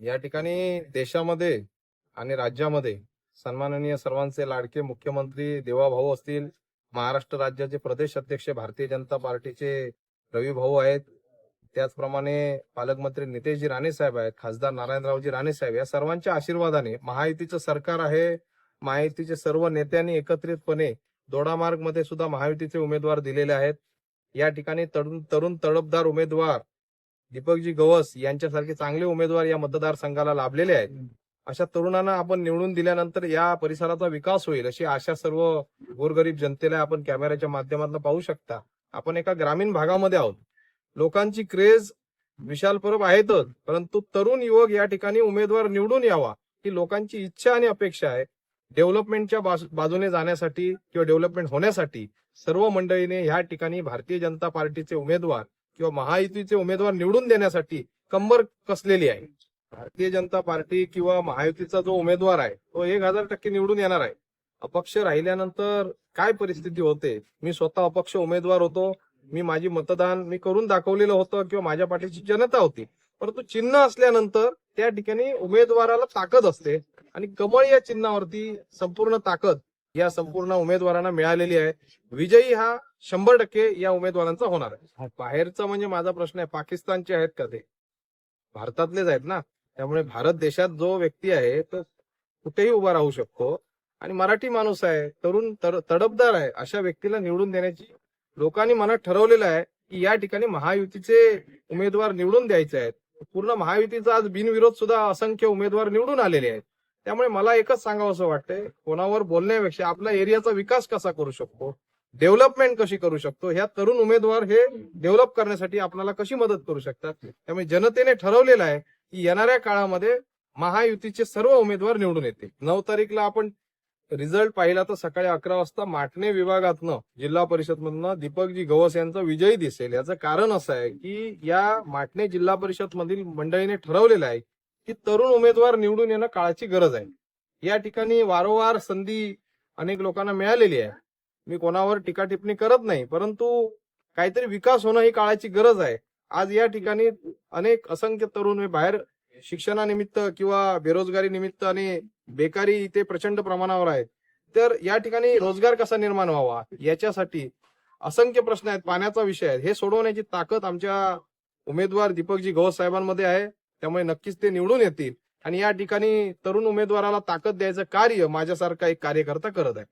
या ठिकाणी देशामध्ये आणि राज्यामध्ये सन्माननीय सर्वांचे लाडके मुख्यमंत्री देवाभाऊ असतील महाराष्ट्र राज्याचे प्रदेश अध्यक्ष भारतीय जनता पार्टीचे रवी भाऊ आहेत त्याचप्रमाणे पालकमंत्री नितेशजी राणे साहेब आहेत खासदार नारायणरावजी राणे साहेब या सर्वांच्या आशीर्वादाने महायुतीचं सरकार आहे. महायुतीचे सर्व नेत्यांनी एकत्रितपणे दोडामार्गमध्ये सुद्धा महायुतीचे उमेदवार दिलेले आहेत. या ठिकाणी तरुण तरुण तडपदार उमेदवार दीपकजी गवस यांच्यासारखे चांगले उमेदवार या मतदारसंघाला लाभलेले आहेत. अशा तरुणांना आपण निवडून दिल्यानंतर या परिसराचा विकास होईल अशी आशा सर्व गोरगरीब जनतेला आपण कॅमेऱ्याच्या माध्यमातून पाहू शकता. आपण एका ग्रामीण भागामध्ये आहोत. लोकांची क्रेज विशाल परब आहेतच परंतु तरुण युवक या ठिकाणी उमेदवार निवडून यावा ही लोकांची इच्छा आणि अपेक्षा आहे. डेव्हलपमेंटच्या बाजू- बाजूने जाण्यासाठी किंवा डेव्हलपमेंट होण्यासाठी सर्व मंडळीने ह्या ठिकाणी भारतीय जनता पार्टीचे उमेदवार किंवा महायुतीचे उमेदवार निवडून देण्यासाठी कंबर कसलेली आहे? भारतीय जनता पार्टी किंवा महायुतीचा जो उमेदवार आहे तो एक हजार टक्के निवडून येणार आहे. अपक्ष राहिल्यानंतर काय परिस्थिती होते? मी स्वतः अपक्ष उमेदवार होतो मी माझी मतदान मी करून दाखवलेलं होतं किंवा माझ्या पाठीची जनता होती. परंतु चिन्ह असल्यानंतर त्या ठिकाणी उमेदवाराला ताकद असते आणि कमळ या चिन्हावरती संपूर्ण ताकद या संपूर्ण उमेदवारांना मिळालेली आहे. विजयी हा शंभर टक्के या उमेदवारांचा होणार आहे. बाहेरचा म्हणजे माझा प्रश्न आहे पाकिस्तानचे आहेत का ते? भारतातलेच आहेत ना. त्यामुळे भारत देशात जो व्यक्ती आहे तो कुठेही उभा राहू शकतो. आणि मराठी माणूस आहे तरुण तडपदार आहे अशा व्यक्तीला निवडून देण्याची लोकांनी मनात ठरवलेलं आहे की या ठिकाणी महायुतीचे उमेदवार निवडून द्यायचे आहेत. पूर्ण महायुतीचा आज बिनविरोध सुद्धा असंख्य उमेदवार निवडून आलेले आहेत. त्यामुळे मला एकच सांगावं असं वाटतंय कोणावर बोलण्यापेक्षा आपल्या एरियाचा विकास कसा करू शकतो डेव्हलपमेंट कशी करू शकतो ह्या तरुण उमेदवार हे डेव्हलप करण्यासाठी आपल्याला कशी मदत करू शकतात त्यामुळे जनतेने ठरवलेलं आहे की येणाऱ्या काळामध्ये महायुतीचे सर्व उमेदवार निवडून येतील. नऊ तारीखला आपण रिझल्ट पाहिला तर सकाळी अकरा वाजता माटणे विभागातनं जिल्हा परिषद मधनं दीपकजी गवस यांचा विजयी दिसेल. याचं कारण असं आहे की या माटणे जिल्हा परिषद मधील मंडळीने ठरवलेलं आहे की तरुण उमेदवार निवडून येणं काळाची गरज आहे. या ठिकाणी वारंवार संधी अनेक लोकांना मिळालेली आहे. मी कोणावर टीका टिप्पणी करत नाही परंतु काहीतरी विकास होणं ही काळाची गरज आहे. आज या ठिकाणी अनेक असंख्य तरुण हे बाहेर शिक्षणानिमित्त किंवा बेरोजगारी निमित्त आणि बेकारी इथे प्रचंड प्रमाणावर आहेत. तर या ठिकाणी रोजगार कसा निर्माण व्हावा? याच्यासाठी असंख्य प्रश्न आहेत पाण्याचा विषय आहे हे सोडवण्याची ताकद आमच्या उमेदवार दीपकजी गौस साहेबांमध्ये आहे. त्यामुळे नक्कीच ते निवडून येतील. आणि या ठिकाणी तरुण उमेदवाराला ताकद द्यायचं कार्य माझ्यासारखा एक कार्यकर्ता करत आहे.